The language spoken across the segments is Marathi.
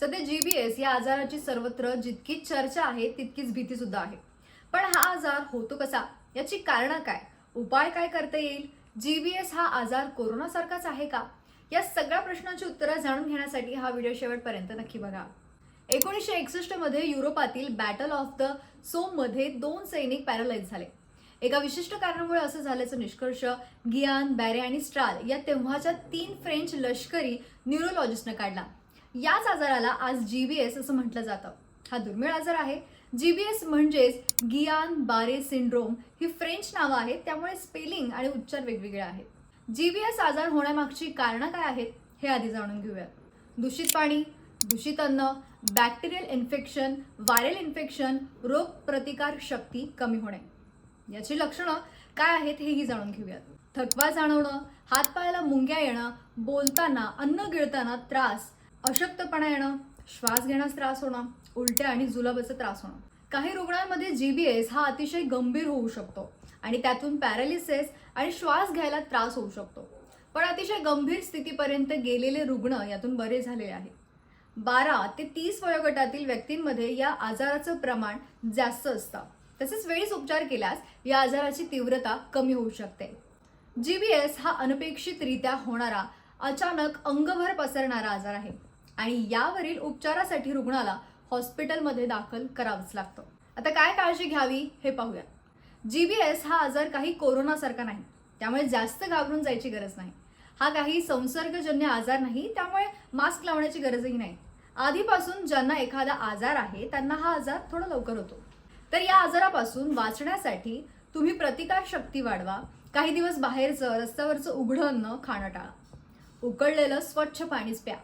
सध्या जीबीएस या आजाराची सर्वत्र जितकी चर्चा आहे तितकीच भीती सुद्धा आहे. पण हा आजार होतो कसा? याची कारणं काय? उपाय काय करता येईल? जीबीएस हा आजार कोरोनासारखाच आहे का? या सगळ्या प्रश्नांची उत्तरं जाणून घेण्यासाठी हा व्हिडिओ शेवटपर्यंत नक्की बघा. एकोणीसशे एकसष्टमध्ये युरोपातील बॅटल ऑफ द सोममध्ये दोन सैनिक पॅरालाइज झाले. एका विशिष्ट कारणामुळे असं झाल्याचं निष्कर्ष गियान बॅरे आणि स्ट्राल या तेव्हाच्या तीन फ्रेंच लष्करी न्यूरोलॉजिस्टनं काढला. याच आजाराला आज जी व्ही एस असं म्हटलं जातं. हा दुर्मिळ आजार आहे. जी व्ही एस म्हणजेच गियान बारे सिंड्रोम ही फ्रेंच नावं आहेत त्यामुळे स्पेलिंग आणि उच्चार वेगवेगळे आहेत. जी व्ही एस आजार होण्यामागची कारणं काय आहेत हे आधी जाणून घेऊया दूषित पाणी दूषित अन्न बॅक्टेरियल इन्फेक्शन व्हायरल इन्फेक्शन रोग प्रतिकार शक्ती कमी होणे. याची लक्षणं काय आहेत हेही जाणून घेऊयात. थकवा जाणवणं हातपायाला मुंग्या येणं बोलताना अन्न गिळताना त्रास अशक्तपणा येणं श्वास घेण्यास त्रास होणं उलट्या आणि जुलाबाचा त्रास होणं. काही रुग्णांमध्ये जी व्ही एस हा अतिशय गंभीर होऊ शकतो आणि त्यातून पॅरालिसिस आणि श्वास घ्यायला त्रास होऊ शकतो. पण अतिशय गंभीर स्थितीपर्यंत गेलेले रुग्ण यातून बरे झालेले आहेत. बारा ते तीस वयोगटातील व्यक्तींमध्ये या आजाराचं प्रमाण जास्त असतं. तसेच वेळीच उपचार केल्यास या आजाराची तीव्रता कमी होऊ शकते. जी व्ही एस हा अनपेक्षितरित्या होणारा अचानक अंगभर पसरणारा आजार आहे. आणि यावरील उपचारासाठी रुग्णाला हॉस्पिटलमध्ये दाखल करावंच लागतं. आता काय काळजी घ्यावी हे पाहूया. एस हा आजार काही कोरोनासारखा नाही. त्यामुळे जास्त घाबरून जायची गरज नाही. हा काही संसर्गजन्य आजार नाही त्यामुळे मास्क लावण्याची गरजही नाही. आधीपासून ज्यांना एखादा आजार आहे त्यांना हा आजार थोडा लवकर होतो. तर या आजारापासून वाचण्यासाठी तुम्ही प्रतिकार शक्ती वाढवा. काही दिवस बाहेरचं रस्त्यावरचं उघडं अन्न खाणं टाळा. उकळलेलं स्वच्छ पाणीच प्या.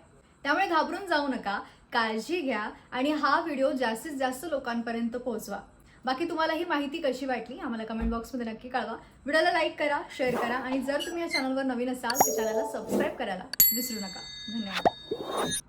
त्यामुळे घाबरून जाऊ नका. काळजी घ्या आणि हा व्हिडिओ जास्तीत जास्त लोकांपर्यंत पोहोचवा. बाकी तुम्हाला ही माहिती कशी वाटली आम्हाला कमेंट बॉक्समध्ये नक्की कळवा. व्हिडिओला लाईक करा शेअर करा आणि जर तुम्ही या चॅनलवर नवीन असाल तर चॅनलला सबस्क्राईब करायला विसरू नका. धन्यवाद.